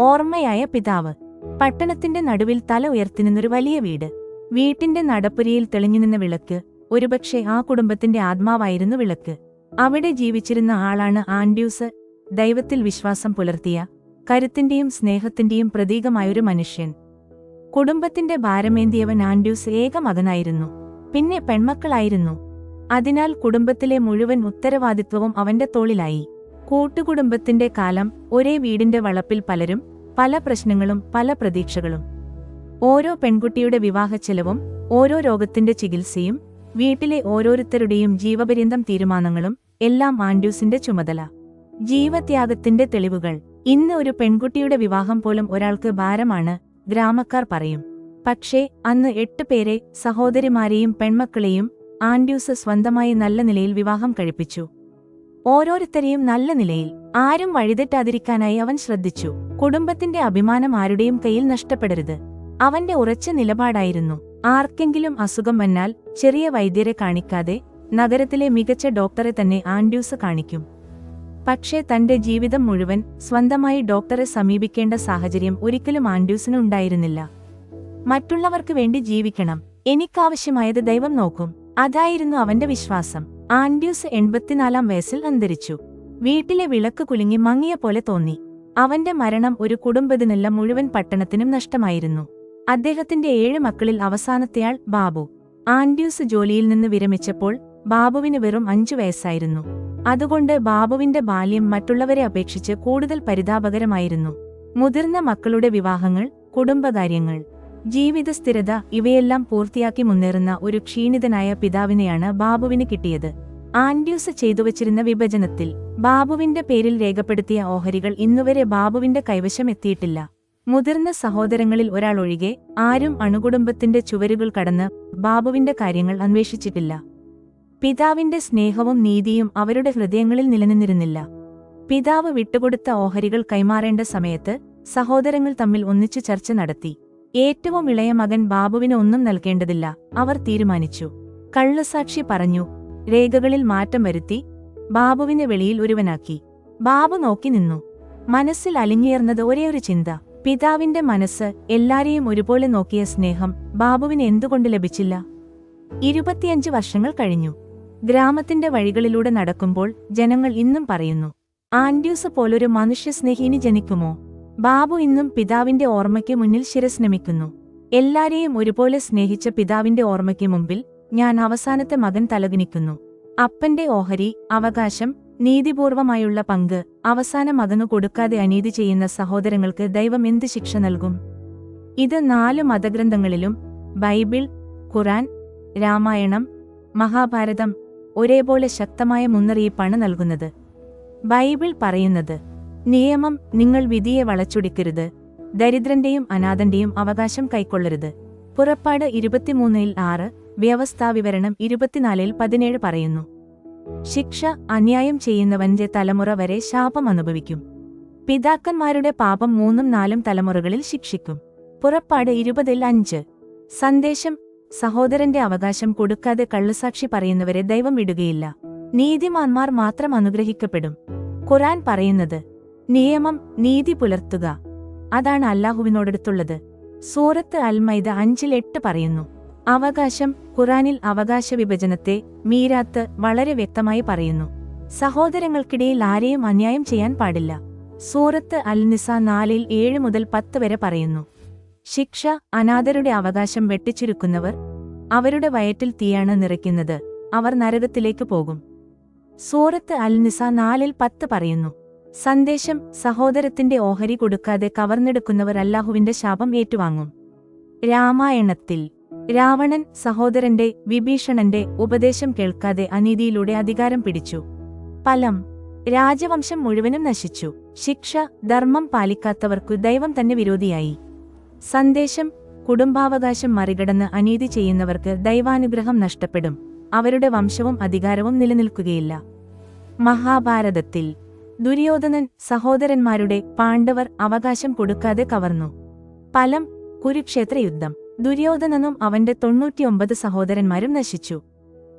ഓർമ്മയായ പിതാവ്. പട്ടണത്തിന്റെ നടുവിൽ തല ഉയർത്തി നിന്നൊരു വലിയ വീട്. വീട്ടിന്റെ നടപ്പുരയിൽ തെളിഞ്ഞുനിന്ന വിളക്ക് ഒരുപക്ഷെ ആ കുടുംബത്തിന്റെ ആത്മാവായിരുന്നു വിളക്ക്. അവിടെ ജീവിച്ചിരുന്ന ആളാണ് ആൻഡ്യൂസ്. ദൈവത്തിൽ വിശ്വാസം പുലർത്തിയ കരുത്തിന്റെയും സ്നേഹത്തിന്റെയും പ്രതീകമായൊരു മനുഷ്യൻ. കുടുംബത്തിന്റെ ഭാരമേന്തിയവൻ ആൻഡ്യൂസ് ഏക മകനായിരുന്നു. പിന്നെ പെൺമക്കളായിരുന്നു. അതിനാൽ കുടുംബത്തിലെ മുഴുവൻ ഉത്തരവാദിത്വവും അവന്റെ തോളിലായി. കൂട്ടുകുടുംബത്തിന്റെ കാലം ഒരേ വീടിന്റെ വളപ്പിൽ പലരും പല പ്രശ്നങ്ങളും പല പ്രതീക്ഷകളും. ഓരോ പെൺകുട്ടിയുടെ വിവാഹച്ചെലവും ഓരോ രോഗത്തിന്റെ ചികിത്സയും വീട്ടിലെ ഓരോരുത്തരുടെയും ജീവപര്യന്തം തീരുമാനങ്ങളും എല്ലാം ആൻഡ്യൂസിന്റെ ചുമതല. ജീവത്യാഗത്തിന്റെ തെളിവുകൾ. ഇന്ന് ഒരു പെൺകുട്ടിയുടെ വിവാഹം പോലും ഒരാൾക്ക് ഭാരമാണ് ഗ്രാമക്കാർ പറയും. പക്ഷേ അന്ന് എട്ട് പേരെ സഹോദരിമാരെയും പെൺമക്കളെയും ആൻഡ്യൂസ് സ്വന്തമായി നല്ല നിലയിൽ വിവാഹം കഴിപ്പിച്ചു. ഓരോരുത്തരെയും നല്ല നിലയിൽ ആരും വഴിതെറ്റാതിരിക്കാനായി അവൻ ശ്രദ്ധിച്ചു. കുടുംബത്തിന്റെ അഭിമാനം ആരുടെയും കയ്യിൽ നഷ്ടപ്പെടരുത്. അവന്റെ ഉറച്ച നിലപാടായിരുന്നു. ആർക്കെങ്കിലും അസുഖം വന്നാൽ ചെറിയ വൈദ്യരെ കാണിക്കാതെ നഗരത്തിലെ മികച്ച ഡോക്ടറെ തന്നെ ആൻഡ്യൂസ് കാണിക്കും. പക്ഷേ തന്റെ ജീവിതം മുഴുവൻ സ്വന്തമായി ഡോക്ടറെ സമീപിക്കേണ്ട സാഹചര്യം ഒരിക്കലും ആൻഡ്യൂസിന് ഉണ്ടായിരുന്നില്ല. മറ്റുള്ളവർക്ക് വേണ്ടി ജീവിക്കണം. എനിക്കാവശ്യമായത് ദൈവം നോക്കും. അതായിരുന്നു അവന്റെ വിശ്വാസം. ആൻഡ്യൂസ് എൺപത്തിനാലാം വയസ്സിൽ അന്തരിച്ചു. വീട്ടിലെ വിളക്ക് കുലുങ്ങി മങ്ങിയ പോലെ തോന്നി. അവന്റെ മരണം ഒരു കുടുംബത്തിനല്ല മുഴുവൻ പട്ടണത്തിനും നഷ്ടമായിരുന്നു. അദ്ദേഹത്തിന്റെ ഏഴ് മക്കളിൽ അവസാനത്തെയാൾ ബാബു. ആൻഡ്യൂസ് ജോലിയിൽ നിന്ന് വിരമിച്ചപ്പോൾ ബാബുവിന് വെറും അഞ്ചു വയസ്സായിരുന്നു. അതുകൊണ്ട് ബാബുവിന്റെ ബാല്യം മറ്റുള്ളവരെ അപേക്ഷിച്ച് കൂടുതൽ പരിതാപകരമായിരുന്നു. മുതിർന്ന മക്കളുടെ വിവാഹങ്ങൾ കുടുംബകാര്യങ്ങൾ. ജീവിത സ്ഥിരത ഇവയെല്ലാം പൂർത്തിയാക്കി മുന്നേറുന്ന ഒരു ക്ഷീണിതനായ പിതാവിനെയാണ് ബാബുവിന് കിട്ടിയത്. ആൻഡ്യൂസ് ചെയ്തു ചെയ്തുവച്ചിരുന്ന വിഭജനത്തിൽ ബാബുവിന്റെ പേരിൽ രേഖപ്പെടുത്തിയ ഓഹരികൾ ഇന്നുവരെ ബാബുവിന്റെ കൈവശം എത്തിയിട്ടില്ല. മുതിർന്ന സഹോദരങ്ങളിൽ ഒരാൾ ഒഴികെ ആരും അണുകുടുംബത്തിന്റെ ചുവരുകൾ കടന്ന് ബാബുവിന്റെ കാര്യങ്ങൾ അന്വേഷിച്ചിട്ടില്ല. പിതാവിന്റെ സ്നേഹവും നീതിയും അവരുടെ ഹൃദയങ്ങളിൽ നിലനിന്നിരുന്നില്ല. പിതാവ് വിട്ടുകൊടുത്ത ഓഹരികൾ കൈമാറേണ്ട സമയത്ത് സഹോദരങ്ങൾ തമ്മിൽ ഒന്നിച്ചു ചർച്ച നടത്തി. ഏറ്റവും ഇളയ മകൻ ബാബുവിന് ഒന്നും നൽകേണ്ടതില്ല. അവർ തീരുമാനിച്ചു. കള്ളസാക്ഷി പറഞ്ഞു രേഖകളിൽ മാറ്റം വരുത്തി ബാബുവിനെ വെളിയിൽ ഒരുവനാക്കി. ബാബു നോക്കി നിന്നു. മനസ്സിൽ അലിഞ്ഞേർന്നത് ഒരേയൊരു ചിന്ത. പിതാവിന്റെ മനസ്സ് എല്ലാരെയും ഒരുപോലെ നോക്കിയ സ്നേഹം ബാബുവിന് എന്തുകൊണ്ട് ലഭിച്ചില്ല? ഇരുപത്തിയഞ്ച് വർഷങ്ങൾ കഴിഞ്ഞു. ഗ്രാമത്തിന്റെ വഴികളിലൂടെ നടക്കുമ്പോൾ ജനങ്ങൾ ഇന്നും പറയുന്നു ആൻഡ്യൂസ് പോലൊരു മനുഷ്യസ്നേഹിനി ജനിക്കുമോ? ബാബു ഇന്നും പിതാവിന്റെ ഓർമ്മയ്ക്ക് മുന്നിൽ ശിരസ്നമിക്കുന്നു. എല്ലാരെയും ഒരുപോലെ സ്നേഹിച്ച പിതാവിന്റെ ഓർമ്മയ്ക്ക് മുമ്പിൽ ഞാൻ അവസാനത്തെ മകൻ തലകുനിക്കുന്നു. അപ്പന്റെ ഓഹരി അവകാശം നീതിപൂർവമായുള്ള പങ്ക് അവസാന മകനു കൊടുക്കാതെ അനീതി ചെയ്യുന്ന സഹോദരങ്ങൾക്ക് ദൈവം എന്ത് ശിക്ഷ നൽകും? ഇത് നാല് മതഗ്രന്ഥങ്ങളിലും ബൈബിൾ ഖുറാൻ രാമായണം മഹാഭാരതം ഒരേപോലെ ശക്തമായ മുന്നറിയിപ്പാണ് നൽകുന്നത്. ബൈബിൾ പറയുന്നത് നിയമം നിങ്ങൾ വിധിയെ വളച്ചൊടിക്കരുത്. ദരിദ്രന്റെയും അനാഥന്റെയും അവകാശം കൈക്കൊള്ളരുത്. പുറപ്പാട് ഇരുപത്തിമൂന്നിൽ ആറ് വ്യവസ്ഥാവിവരണം ഇരുപത്തിനാലിൽ പതിനേഴ് പറയുന്നു. ശിക്ഷ അന്യായം ചെയ്യുന്നവന്റെ തലമുറ വരെ ശാപം അനുഭവിക്കും. പിതാക്കന്മാരുടെ പാപം മൂന്നും നാലും തലമുറകളിൽ ശിക്ഷിക്കും. പുറപ്പാട് ഇരുപതിൽ അഞ്ച് സന്ദേശം സഹോദരന്റെ അവകാശം കൊടുക്കാതെ കള്ളുസാക്ഷി പറയുന്നവരെ ദൈവം വിടുകയില്ല. നീതിമാന്മാർ മാത്രം അനുഗ്രഹിക്കപ്പെടും. ഖുറാൻ പറയുന്നത് നിയമം നീതി പുലർത്തുക. അതാണ് അല്ലാഹുവിനോടടുത്തുള്ളത്. സൂറത്ത് അൽമൈദ അഞ്ചിൽ എട്ട് പറയുന്നു. അവകാശം ഖുറാനിൽ അവകാശ വിഭജനത്തെ മീരാത്ത് വളരെ വ്യക്തമായി പറയുന്നു. സഹോദരങ്ങൾക്കിടയിൽ ആരെയും അന്യായം ചെയ്യാൻ പാടില്ല. സൂറത്ത് അൽ നിസ നാലിൽ ഏഴ് മുതൽ പത്ത് വരെ പറയുന്നു. ശിക്ഷ അനാഥരുടെ അവകാശം വെട്ടിച്ചുരുക്കുന്നവർ അവരുടെ വയറ്റിൽ തീയാണ് നിറയ്ക്കുന്നത്. അവർ നരകത്തിലേക്ക് പോകും. സൂറത്ത് അൽ നിസ നാലിൽ പത്ത് പറയുന്നു. സന്ദേശം സഹോദരത്തിന്റെ ഓഹരി കൊടുക്കാതെ കവർന്നെടുക്കുന്നവർ അല്ലാഹുവിന്റെ ശാപം ഏറ്റുവാങ്ങും. രാമായണത്തിൽ രാവണൻ സഹോദരന്റെ വിഭീഷണന്റെ ഉപദേശം കേൾക്കാതെ അനീതിയിലൂടെ അധികാരം പിടിച്ചു. ഫലം രാജവംശം മുഴുവനും നശിച്ചു. ശിക്ഷ ധർമ്മം പാലിക്കാത്തവർക്കു ദൈവം തന്നെ വിരോധിയായി. സന്ദേശം കുടുംബാവകാശം മറികടന്ന് അനീതി ചെയ്യുന്നവർക്ക് ദൈവാനുഗ്രഹം നഷ്ടപ്പെടും. അവരുടെ വംശവും അധികാരവും നിലനിൽക്കുകയില്ല. മഹാഭാരതത്തിൽ ദുര്യോധനൻ സഹോദരന്മാരുടെ പാണ്ഡവർ അവകാശം കൊടുക്കാതെ കവർന്നു. പലം കുരുക്ഷേത്ര യുദ്ധം ദുര്യോധനനും അവന്റെ തൊണ്ണൂറ്റിയൊമ്പത് സഹോദരന്മാരും നശിച്ചു.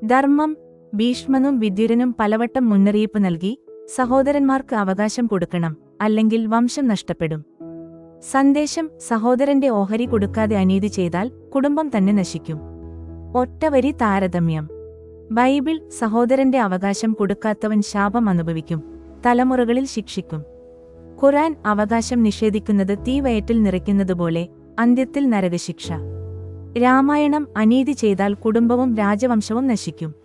ധർമ്മം ഭീഷ്മനും വിദ്യുരനും പലവട്ടം മുന്നറിയിപ്പ് നൽകി സഹോദരന്മാർക്ക് അവകാശം കൊടുക്കണം അല്ലെങ്കിൽ വംശം നഷ്ടപ്പെടും. സന്ദേശം സഹോദരന്റെ ഓഹരി കൊടുക്കാതെ അനീതി ചെയ്താൽ കുടുംബം തന്നെ നശിക്കും. ഒറ്റവരി താരതമ്യം. ബൈബിൾ സഹോദരന്റെ അവകാശം കൊടുക്കാത്തവൻ ശാപം അനുഭവിക്കും. തലമുറകളിൽ ശിക്ഷിക്കും. ഖുറാൻ അവകാശം നിഷേധിക്കുന്നത് തീവയറ്റിൽ നിറയ്ക്കുന്നതുപോലെ അന്ത്യത്തിൽ നരകശിക്ഷ. രാമായണം അനീതി ചെയ്താൽ കുടുംബവും രാജവംശവും നശിക്കും.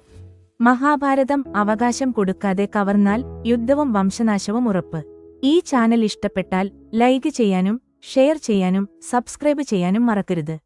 മഹാഭാരതം അവകാശം കൊടുക്കാതെ കവർന്നാൽ യുദ്ധവും വംശനാശവും ഉറപ്പ്. ഈ ചാനൽ ഇഷ്ടപ്പെട്ടാൽ ലൈക്ക് ചെയ്യാനും ഷെയർ ചെയ്യാനും സബ്സ്ക്രൈബ് ചെയ്യാനും മറക്കരുത്.